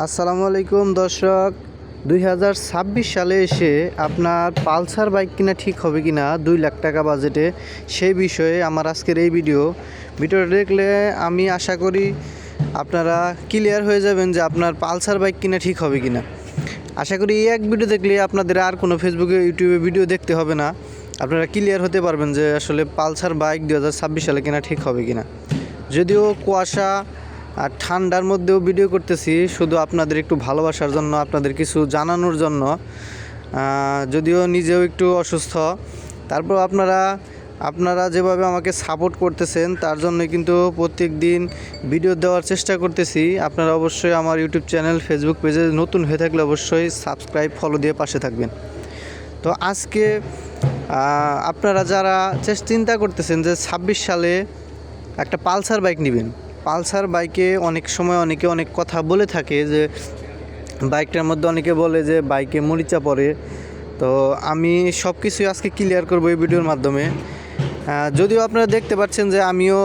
আসসালামু আলাইকুম দর্শক, দুই হাজার ছাব্বিশ সালে এসে আপনার পালসার বাইক কিনা ঠিক হবে কিনা, দুই লাখ টাকা বাজেটে, সেই বিষয়ে আমার আজকের এই ভিডিও। ভিডিওটা দেখলে আমি আশা করি আপনারা ক্লিয়ার হয়ে যাবেন যে আপনার পালসার বাইক কিনা ঠিক হবে কিনা। আশা করি এই এক ভিডিও দেখলে আপনাদের আর কোনো ফেসবুকে ইউটিউবে ভিডিও দেখতে হবে না। আপনারা ক্লিয়ার হতে পারবেন যে আসলে পালসার বাইক দু হাজার ছাব্বিশ সালে কিনা ঠিক হবে কিনা। যদিও কুয়াশা আর ঠান্ডার মধ্যেও ভিডিও করতেছি, শুধু আপনাদের একটু ভালোবাসার জন্য, আপনাদের কিছু জানানোর জন্য। যদিও নিজেও একটু অসুস্থ। তারপর আপনারা আপনারা যেভাবে আমাকে সাপোর্ট করতেছেন, তার জন্য কিন্তু প্রত্যেক দিন ভিডিও দেওয়ার চেষ্টা করতেছি। আপনারা অবশ্যই আমার ইউটিউব চ্যানেল ফেসবুক পেজে নতুন হয়ে থাকলে অবশ্যই সাবস্ক্রাইব ফলো দিয়ে পাশে থাকবেন। তো আজকে আপনারা যারা চেষ্টা, চিন্তা করতেছেন যে ছাব্বিশ সালে একটা পালসার বাইক নেবেন পালসার বাইকে অনেক সময় অনেকে অনেক কথা বলে থাকে যে বাইকটার মধ্যে অনেকে বলে যে বাইকে মরিচা পড়ে তো আমি সব কিছুই আজকে ক্লিয়ার করব এই ভিডিওর মাধ্যমে। যদিও আপনারা দেখতে পাচ্ছেন যে আমিও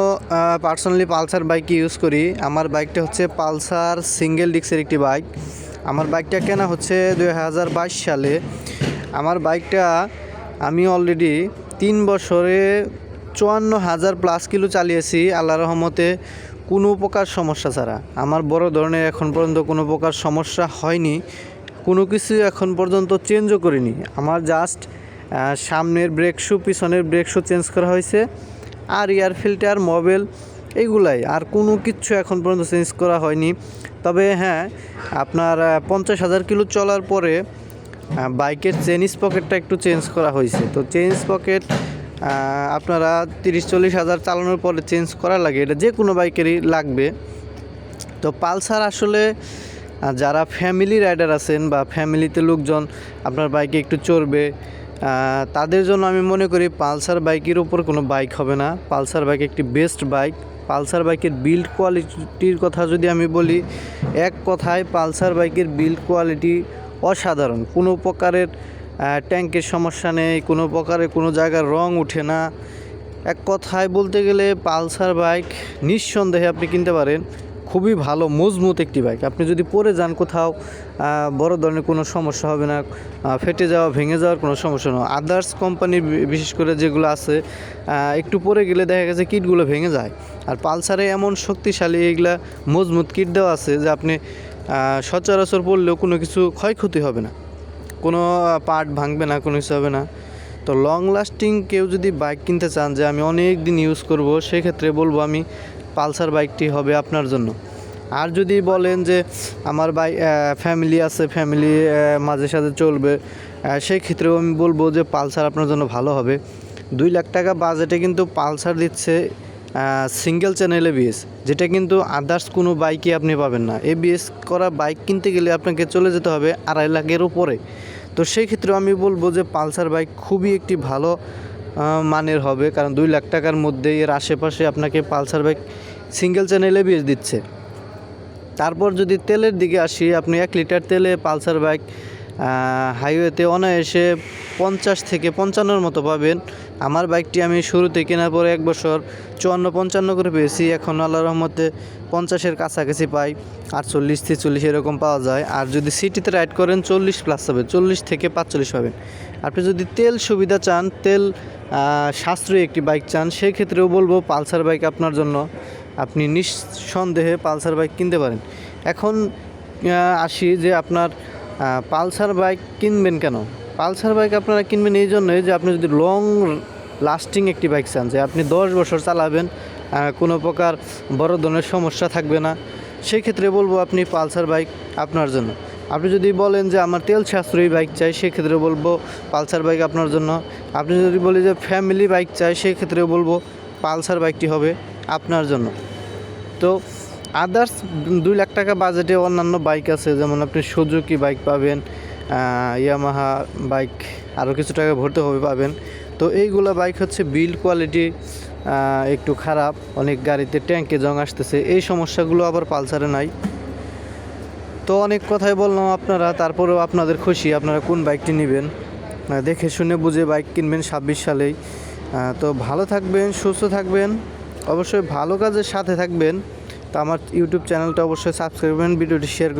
পার্সোনালি পালসার বাইক ইউজ করি। আমার বাইকটা হচ্ছে পালসার সিঙ্গেল ডিক্সের একটি বাইক। আমার বাইকটা কেনা হচ্ছে দুই হাজার বাইশ সালে। আমার বাইকটা আমি অলরেডি তিন বছরে চুয়ান্ন হাজার প্লাস কিলো চালিয়েছি। আল্লাহ রহমতে কোনো প্রকার সমস্যা ছাড়া। আমার বড় ধরনের এখন পর্যন্ত কোনো প্রকার সমস্যা হয়নি। কোনো কিছু এখন পর্যন্ত চেঞ্জও করিনি। আমার জাস্ট সামনের ব্রেক শু পিছনের ব্রেক শু চেঞ্জ করা হয়েছে। আর এয়ার ফিল্টার মোবিল এইগুলাই আর কোনো কিচ্ছু এখন পর্যন্ত চেঞ্জ করা হয়নি। তবে হ্যাঁ আপনার পঞ্চাশ হাজার কিলো চলার পরে বাইকের চেনিস পকেটটা একটু চেঞ্জ করা হয়েছে। তো চেঞ্জ পকেট আপনারা তিরিশ, চল্লিশ হাজার চালানোর পরে চেঞ্জ করা লাগে, এটা যে কোনো বাইকেরই লাগবে। তো পালসার আসলে যারা ফ্যামিলি রাইডার আছেন বা ফ্যামিলিতে লোকজন আপনার বাইকে একটু চড়বে তাদের জন্য আমি মনে করি পালসার বাইকের উপর কোনো বাইক হবে না। পালসার বাইক একটি বেস্ট বাইক পালসার বাইকের বিল্ড কোয়ালিটির কথা যদি আমি বলি, এক কথায় পালসার বাইকের বিল্ড কোয়ালিটি অসাধারণ। কোনো প্রকারের ট্যাঙ্কের সমস্যা নেই, কোনো প্রকারে কোনো জায়গার রং উঠে না। এক কথায় বলতে গেলে পালসার বাইক নিঃসন্দেহে আপনি কিনতে পারেন। খুবই ভালো, মজবুত একটি বাইক। আপনি যদি পরে যান কোথাও বড় ধরনের কোনো সমস্যা হবে না ফেটে যাওয়া, ভেঙে যাওয়ার কোনো সমস্যা নয় আদার্স কোম্পানির বিশেষ করে যেগুলো আছে একটু পরে গেলে দেখা গেছে কিটগুলো ভেঙে যায়। আর পালসারে এমন শক্তিশালী এগুলা মজবুত কিট দেওয়া আছে যে আপনি সচরাচর পড়লেও কোনো কিছু ক্ষয়ক্ষতি হবে না। কোনো পার্ট ভাঙবে না কোনো কিছু হবে না। তো লং লাস্টিং কেউ যদি বাইক কিনতে চান যে আমি অনেক দিন ইউজ করব সেক্ষেত্রে বলব আমি পালসার বাইকটি হবে আপনার জন্য। আর যদি বলেন যে আমার বাই ফ্যামিলি আছে ফ্যামিলি মাঝে সাথে চলবে আহ, সেই ক্ষেত্রেও আমি বলব যে পালসার আপনার জন্য ভালো হবে। দুই লাখ টাকা বাজেটে কিন্তু পালসার দিচ্ছে সিঙ্গেল চ্যানেল এবিএস যেটা কিন্তু আদার্স কোনো বাইকই আপনি পাবেন না। এবিএস করা বাইক কিনতে গেলে আপনাকে চলে যেতে হবে আড়াই লাখের উপরে। তো সেই ক্ষেত্রে আমি বলব যে পালসার বাইক খুবই একটি ভালো মানের হবে। কারণ দুই লাখ টাকার মধ্যে এর আশেপাশে আপনাকে পালসার বাইক সিঙ্গেল চ্যানেলে বিয়ে দিচ্ছে। তারপর যদি তেলের দিকে আসি, আপনি এক লিটার তেলে পালসার বাইক হাইওয়েতে অনায়াসে পঞ্চাশ থেকে পঞ্চান্নর মতো পাবেন। আমার বাইকটি আমি শুরুতে কেনার পরে এক বছর চুয়ান্ন পঞ্চান্ন করে পেয়েছি। এখন আল্লাহ রহমতে পঞ্চাশের কাছাকাছি পাই। আটচল্লিশ চল্লিশ এরকম পাওয়া যায়। আর যদি সিটিতে রাইড করেন, চল্লিশ প্লাস হবে। চল্লিশ থেকে পাঁচচল্লিশ পাবেন। আপনি যদি তেল সুবিধা চান, তেল সাশ্রয়ী একটি বাইক চান সেই ক্ষেত্রেও বলব পালসার বাইক আপনার জন্য আপনি নিঃসন্দেহে পালসার বাইক কিনতে পারেন। এখন আসি যে আপনার পালসার বাইক কিনবেন কেন? পালসার বাইক আপনারা কিনবেন এই জন্যই যে আপনি যদি লং লাস্টিং একটি বাইক চান, যে আপনি দশ বছর চালাবেন কোনো প্রকার বড় ধরনের সমস্যা থাকবে না। সেই ক্ষেত্রে বলব আপনি পালসার বাইক আপনার জন্য। আপনি যদি বলেন যে আমার তেল সাশ্রয়ী বাইক চাই, সেক্ষেত্রে বলব পালসার বাইক আপনার জন্য। আপনি যদি বলি যে ফ্যামিলি বাইক চাই সেক্ষেত্রে বলব পালসার বাইকটি হবে আপনার জন্য। তো আদার্স দুই লাখ টাকা বাজেটে অন্যান্য বাইক আছে, যেমন আপনি সুজুকি বাইক পাবেন ইয়ামাহা বাইক আরও কিছু টাকা ভরতে হবে পাবেন। তো এইগুলো বাইক হচ্ছে বিল্ড কোয়ালিটি একটু খারাপ, অনেক গাড়িতে ট্যাঙ্কে জং আসতেছে, এই সমস্যাগুলো আবার পালসারে নাই। তো অনেক কথাই বললাম আপনারা, তারপরেও আপনাদের খুশি, আপনারা কোন বাইকটি নেবেন? দেখে শুনে বুঝে বাইক কিনবেন ছাব্বিশ সালেই। তো ভালো থাকবেন, সুস্থ থাকবেন, অবশ্যই ভালো কাজের সাথে থাকবেন। তো আমার ইউটিউব চ্যানেলটা অবশ্যই সাবস্ক্রাইব করবেন ভিডিওটি শেয়ার